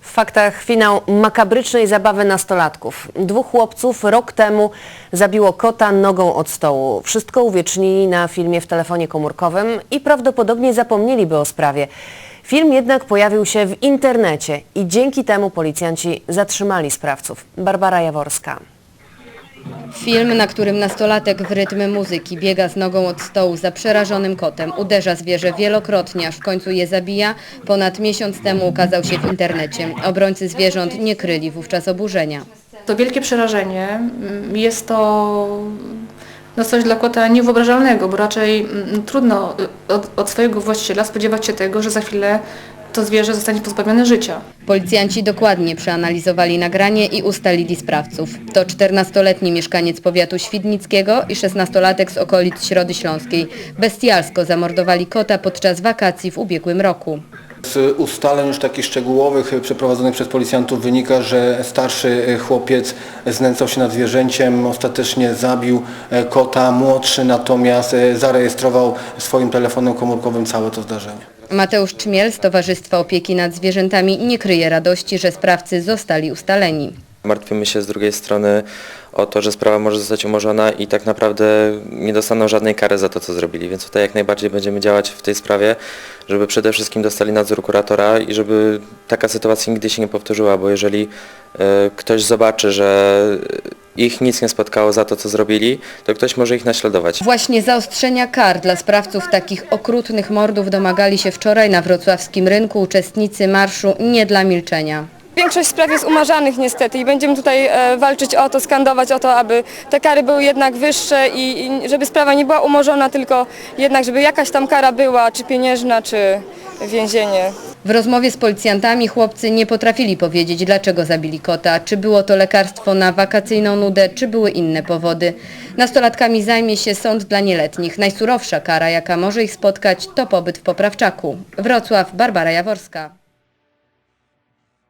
W faktach finał makabrycznej zabawy nastolatków. Dwóch chłopców rok temu zabiło kota nogą od stołu. Wszystko uwiecznili na filmie w telefonie komórkowym i prawdopodobnie zapomnieliby o sprawie. Film jednak pojawił się w internecie i dzięki temu policjanci zatrzymali sprawców. Barbara Jaworska. Film, na którym nastolatek w rytm muzyki biega z nogą od stołu za przerażonym kotem, uderza zwierzę wielokrotnie, aż w końcu je zabija, ponad miesiąc temu ukazał się w internecie. Obrońcy zwierząt nie kryli wówczas oburzenia. To wielkie przerażenie. Jest to no coś dla kota niewyobrażalnego, bo raczej mm, trudno y, od, od swojego właściciela spodziewać się tego, że za chwilę to zwierzę zostanie pozbawione życia. Policjanci dokładnie przeanalizowali nagranie i ustalili sprawców. To 14-letni mieszkaniec powiatu świdnickiego i 16-latek z okolic Środy Śląskiej. Bestialsko zamordowali kota podczas wakacji w ubiegłym roku. Z ustaleń już takich szczegółowych przeprowadzonych przez policjantów wynika, że starszy chłopiec znęcał się nad zwierzęciem, ostatecznie zabił e, kota, młodszy natomiast e, zarejestrował swoim telefonem komórkowym całe to zdarzenie. Mateusz Czmiel z Towarzystwa Opieki nad Zwierzętami nie kryje radości, że sprawcy zostali ustaleni. Martwimy się z drugiej strony o to, że sprawa może zostać umorzona i tak naprawdę nie dostaną żadnej kary za to, co zrobili. Więc tutaj jak najbardziej będziemy działać w tej sprawie, żeby przede wszystkim dostali nadzór kuratora i żeby taka sytuacja nigdy się nie powtórzyła, bo jeżeli e, ktoś zobaczy, że ich nic nie spotkało za to, co zrobili, to ktoś może ich naśladować. Właśnie zaostrzenia kar dla sprawców takich okrutnych mordów domagali się wczoraj na wrocławskim rynku uczestnicy marszu Nie dla milczenia. Większość spraw jest umarzanych niestety i będziemy tutaj e, walczyć o to, skandować o to, aby te kary były jednak wyższe i, i żeby sprawa nie była umorzona, tylko jednak żeby jakaś tam kara była, czy pieniężna, czy więzienie. W rozmowie z policjantami chłopcy nie potrafili powiedzieć, dlaczego zabili kota, czy było to lekarstwo na wakacyjną nudę, czy były inne powody. Nastolatkami zajmie się sąd dla nieletnich. Najsurowsza kara, jaka może ich spotkać, to pobyt w poprawczaku. Wrocław, Barbara Jaworska.